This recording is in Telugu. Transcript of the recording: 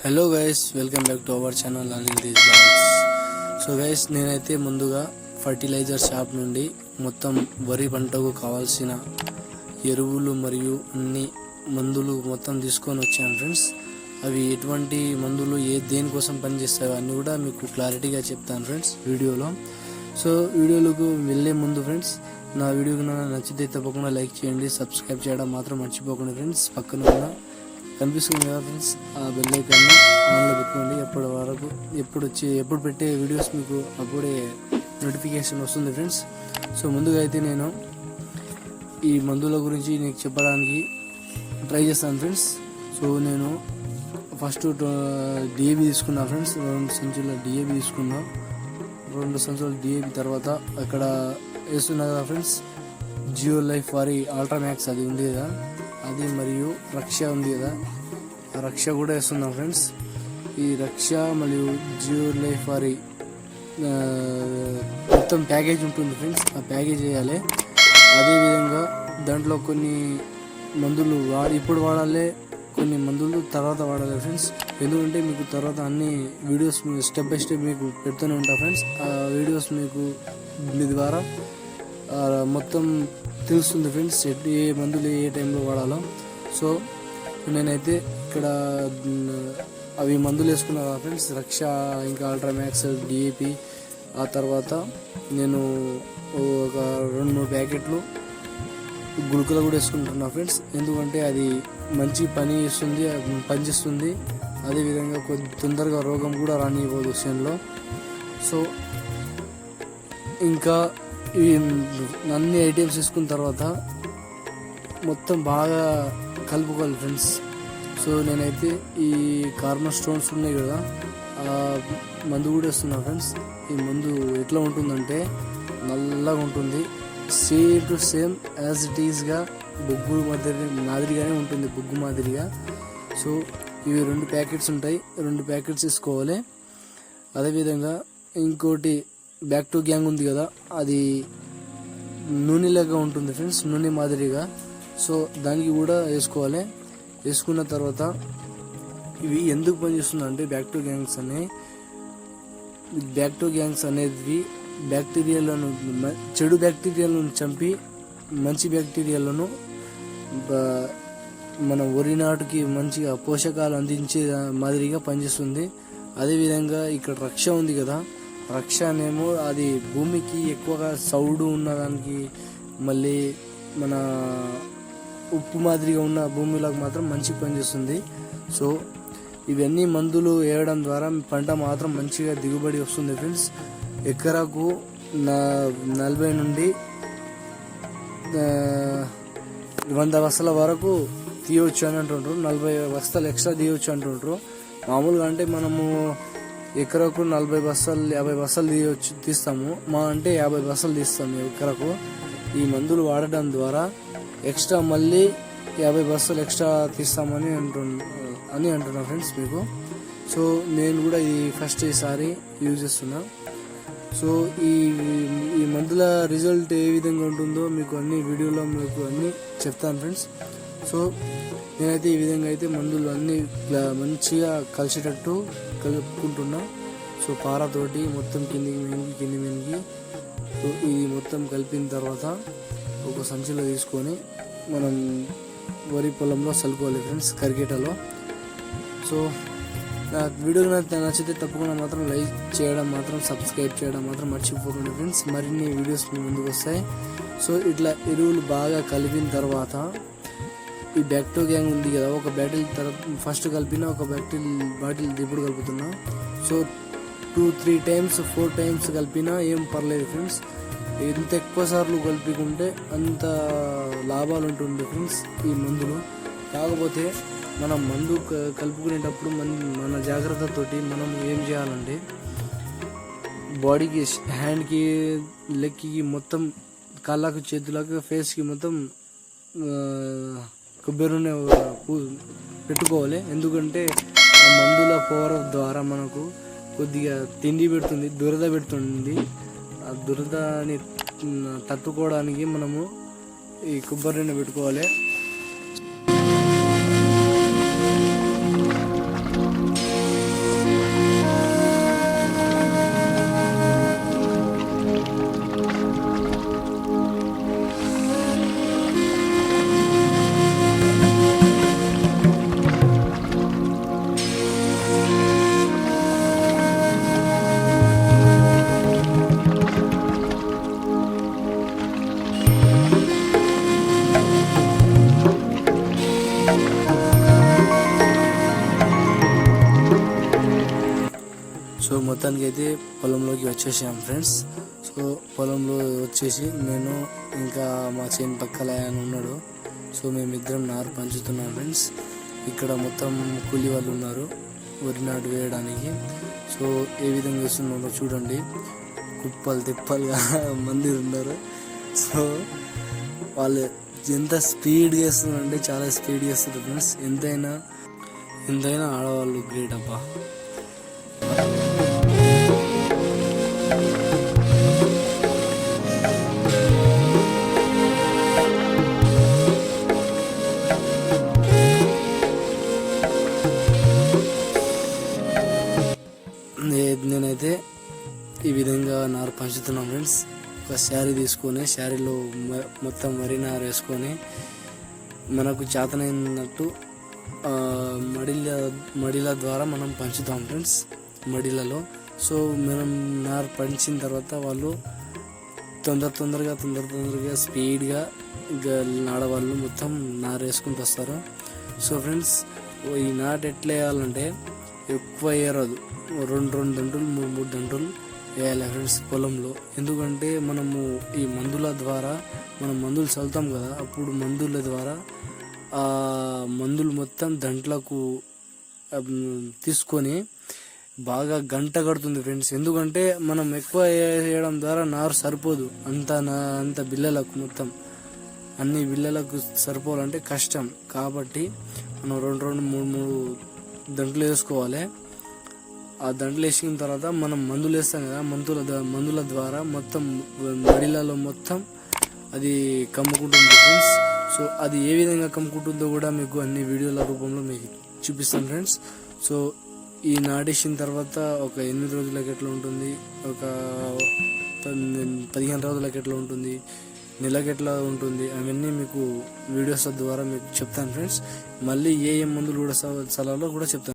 Hello guys welcome back to our channel Anil these blogs so guys నేనైతే ముందుగా ఫర్టిలైజర్ షాప్ నుండి మొత్తం వరి పంటకు కావాల్సిన ఎరువులు మరియు అన్ని మందులు మొత్తం తీసుకొని వచ్చాను ఫ్రెండ్స్ అవి ఎటువంటి మందులు ఏ దేనికోసం పనిచేస్తాయో అన్నీ కూడా మీకు క్లారిటీగా చెప్తాను ఫ్రెండ్స్ వీడియోలో. సో వీడియోలకు వెళ్ళే ముందు ఫ్రెండ్స్ నా వీడియో నచ్చితే తప్పకుండా లైక్ చేయండి సబ్స్క్రైబ్ చేయడం మాత్రం మర్చిపోకండి ఫ్రెండ్స్ పక్కన ఉన్న కనిపిస్తుంది కదా ఫ్రెండ్స్ ఆ బెల్ ఐకాన్ ఆన్లో పెట్టుకోండి. ఎప్పటి వరకు ఎప్పుడు వచ్చి ఎప్పుడు పెట్టే వీడియోస్ మీకు అప్పుడే నోటిఫికేషన్ వస్తుంది ఫ్రెండ్స్ సో ముందుగా అయితే నేను ఈ మందుల గురించి నీకు చెప్పడానికి ట్రై చేస్తాను ఫ్రెండ్స్ సో నేను ఫస్ట్ డిఏబి uh, తీసుకున్నా ఫ్రెండ్స్ రెండు సంచుల డిఏబి తీసుకున్నా. రెండు సంచుల డిఏబి తర్వాత అక్కడ వేస్తున్నా కదా ఫ్రెండ్స్ జియో లైఫ్ వారి అల్ట్రా మ్యాక్స్ అది ఉంది కదా. అది మరియు రక్ష ఉంది కదా. ఆ రక్ష కూడా వేస్తున్నాం ఫ్రెండ్స్. ఈ రక్ష మరియు జియో లైఫ్ వారి మొత్తం ప్యాకేజ్ ఉంటుంది ఫ్రెండ్స్. ఆ ప్యాకేజ్ వేయాలి. అదేవిధంగా దాంట్లో కొన్ని మందులు వాడి ఇప్పుడు వాడాలి కొన్ని మందులు తర్వాత వాడాలి ఫ్రెండ్స్. ఎందుకంటే మీకు తర్వాత అన్ని వీడియోస్ స్టెప్ బై స్టెప్ మీకు పెడుతూనే ఉంటా ఫ్రెండ్స్. ఆ వీడియోస్ మీకు మీ ద్వారా మొత్తం తెలుస్తుంది ఫ్రెండ్స్ ఏ మందులు ఏ టైంలో వాడాలో. సో నేనైతే ఇక్కడ అవి మందులు వేసుకున్నా ఫ్రెండ్స్ రక్ష ఇంకా అల్ట్రామ్యాక్స్ డిఏపి ఆ తర్వాత నేను ఒక రెండు మూడు ప్యాకెట్లు గుళికలు కూడా వేసుకుంటున్నా ఫ్రెండ్స్ ఎందుకంటే అది మంచి పని ఇస్తుంది పనిచేస్తుంది. అదేవిధంగా కొద్ది తొందరగా రోగం కూడా రానివ్వదు చేనులో సో ఇంకా అన్ని ఐటమ్స్ వేసుకున్న తర్వాత మొత్తం బాగా కలుపుకోవాలి ఫ్రెండ్స్ సో నేనైతే ఈ కార్నర్ స్టోన్స్ ఉన్నాయి కదా ఆ మందు కూడా వేస్తున్నా ఫ్రెండ్స్ ఈ మందు ఎట్లా ఉంటుందంటే నల్లగా ఉంటుంది. Same to same as it ఈస్గా బొగ్గు మాదిరి మాదిరిగానే ఉంటుంది బొగ్గు మాదిరిగా. సో ఇవి రెండు ప్యాకెట్స్ ఉంటాయి. రెండు ప్యాకెట్స్ తీసుకోవాలి. అదేవిధంగా ఇంకోటి బ్యాక్ టు గ్యాంగ్ ఉంది కదా అది నూనెలాగా ఉంటుంది ఫ్రెండ్స్ నూనె మాదిరిగా. సో దానికి కూడా వేసుకోవాలి. వేసుకున్న తర్వాత ఇవి ఎందుకు పనిచేస్తుంది అంటే బ్యాక్ టు గ్యాంగ్స్ అనే బ్యాక్ టు గ్యాంగ్స్ అనేది బ్యాక్టీరియాలను చెడు బ్యాక్టీరియాలను చంపి మంచి బ్యాక్టీరియాలను మన వరి నాటుకి మంచిగా పోషకాలు అందించే మాదిరిగా పనిచేస్తుంది. అదేవిధంగా ఇక్కడ రక్ష ఉంది కదా రక్ష అనేమో అది భూమికి ఎక్కువగా సౌడు ఉన్నదానికి మళ్ళీ మన ఉప్పు మాదిరిగా ఉన్న భూమిలోకి మాత్రం మంచి పనిచేస్తుంది సో ఇవన్నీ మందులు వేయడం ద్వారా పంట మాత్రం మంచిగా దిగుబడి వస్తుంది ఫ్రెండ్స్. ఎకరాకు నా నలభై నుండి వంద బస్తాల వరకు తీయవచ్చు అని అంటుంటారు నలభై బస్తాలు ఎక్స్ట్రా తీయవచ్చు అంటుంటారు మామూలుగా అంటే మనము ఎకరకు నలభై బస్తాలు యాభై బస్సలు తీయవచ్చు తీస్తాము. మా అంటే యాభై బస్సలు తీస్తాము ఎకరకు. ఈ మందులు వాడడం ద్వారా ఎక్స్ట్రా మళ్ళీ యాభై బస్తాలు ఎక్స్ట్రా తీస్తామని అంటు అని అంటున్నా ఫ్రెండ్స్ మీకు. సో నేను కూడా ఈ ఫస్ట్ ఈసారి యూజ్ చేస్తున్నా. సో ఈ ఈ మందుల రిజల్ట్ ఏ విధంగా ఉంటుందో మీకు అన్ని వీడియోలో మీకు అన్ని చెప్తాను ఫ్రెండ్స్. సో నేనైతే ఈ విధంగా అయితే మందులు అన్ని మంచిగా కలిసేటట్టు కలుపుకుంటున్నా. సో పారతోటి మొత్తం కిందికి మింగి కింది మింగి ఇది మొత్తం కలిపిన తర్వాత ఒక సంచిలో తీసుకొని మనం వరి పొలంలో చల్లుకోవాలి ఫ్రెండ్స్ కరిగేటలో. సో నా వీడియో నచ్చితే తప్పకుండా మాత్రం లైక్ చేయడం మాత్రం సబ్స్క్రైబ్ చేయడం మాత్రం మర్చిపోకండి ఫ్రెండ్స్ మరిన్ని వీడియోస్ మీ ముందుకు వస్తాయి. సో ఇట్లా ఎరువులు బాగా కలిపిన తర్వాత ఈ బ్యాక్టో గ్యాంగ్ ఉంది కదా ఒక బ్యాటిల్ తరపు ఫస్ట్ కలిపిన ఒక బ్యాటిల్ బాటిల్ ఇప్పుడు కలుపుతున్నా. So two three times four times కలిపినా ఏం పర్లేదు ఫ్రెండ్స్ ఎంత ఎక్కువ సార్లు కలుపుకుంటే అంత లాభాలు ఉంటుంది ఫ్రెండ్స్ ఈ మందులు. కాకపోతే మనం మందు కలుపుకునేటప్పుడు మన మన జాగ్రత్తతోటి మనం ఏం చేయాలంటే బాడీకి హ్యాండ్కి లెగ్కి మొత్తం కాళ్ళకు చేతులకు ఫేస్కి మొత్తం కొబ్బరి నూనె పెట్టుకోవాలి. ఎందుకంటే ఆ మందుల పవర్ ద్వారా మనకు కొద్దిగా తిండి పెడుతుంది దురద పెడుతుంది. ఆ దురదని తట్టుకోవడానికి మనము ఈ కొబ్బరి నూనె పెట్టుకోవాలి. మొత్తానికి అయితే పొలంలోకి వచ్చేసాం ఫ్రెండ్స్. సో పొలంలో వచ్చేసి నేను ఇంకా మా చేను పక్కల ఆయన ఉన్నాడు. సో మేమిద్దరం నారు పంచుతున్నాం ఫ్రెండ్స్. ఇక్కడ మొత్తం కూలి వాళ్ళు ఉన్నారు వరి నాటు వేయడానికి. సో ఏ విధంగా వేస్తున్నారో చూడండి. కుప్పలు తిప్పలుగా మంది ఉన్నారు. సో వాళ్ళు ఎంత స్పీడ్ చేస్తున్నారంటే చాలా స్పీడ్ చేస్తారు ఫ్రెండ్స్. ఎంతైనా ఎంతైనా ఆడవాళ్ళు గ్రేట్ అబ్బా. నేనైతే ఈ విధంగా నారు పంచుతున్నాం ఫ్రెండ్స్. ఒక శారీ తీసుకొని శారీలో మొత్తం వరి నారు వేసుకొని మనకు చేతనైనట్టు మడిల మడిల ద్వారా మనం పంచుతాం ఫ్రెండ్స్. మడిలలో సో మనం నారు పంచిన తర్వాత వాళ్ళు తొందర తొందరగా తొందర తొందరగా స్పీడ్గా నాడవాళ్ళు మొత్తం నార వేసుకుంటూ వస్తారు. సో ఫ్రెండ్స్ ఈ నాటు ఎట్లా వేయాలంటే ఎక్కువ వేయరాదు రెండు రెండు దంటులు మూడు మూడు దంటులు వేయాలి ఫ్రెండ్స్ పొలంలో. ఎందుకంటే మనము ఈ మందుల ద్వారా మనం మందులు చల్లుతాం కదా అప్పుడు మందుల ద్వారా ఆ మందులు మొత్తం దంట్లకు తీసుకొని బాగా గంట కడుతుంది ఫ్రెండ్స్ ఎందుకంటే మనం ఎక్కువ వేయడం ద్వారా నారు సరిపోదు. అంత నా అంత బిల్లలకు మొత్తం. అన్ని బిల్లలకు సరిపోవాలంటే కష్టం. కాబట్టి మనం రెండు రెండు మూడు మూడు దంట్లు వేసుకోవాలి. ఆ దండలు వేసిన తర్వాత మనం మందులు వేస్తాం కదా మందుల మందుల ద్వారా మొత్తం మడిలలో మొత్తం అది కమ్ముకుంటుంది ఫ్రెండ్స్ సో అది ఏ విధంగా కమ్ముకుంటుందో కూడా మీకు అన్ని వీడియోల రూపంలో మీకు చూపిస్తాను ఫ్రెండ్స్ సో ఈ నాటేసిన తర్వాత ఒక ఎనిమిది రోజులకి ఎట్లా ఉంటుంది. ఒక పదిహేను రోజులకి ఎట్లా ఉంటుంది. నెలకి ఎట్లా ఉంటుంది. అవన్నీ మీకు వీడియోస్ ద్వారా మీకు చెప్తాను ఫ్రెండ్స్. మళ్ళీ ఏ ఏ మందులు కూడా చ- కూడా చెప్తాను.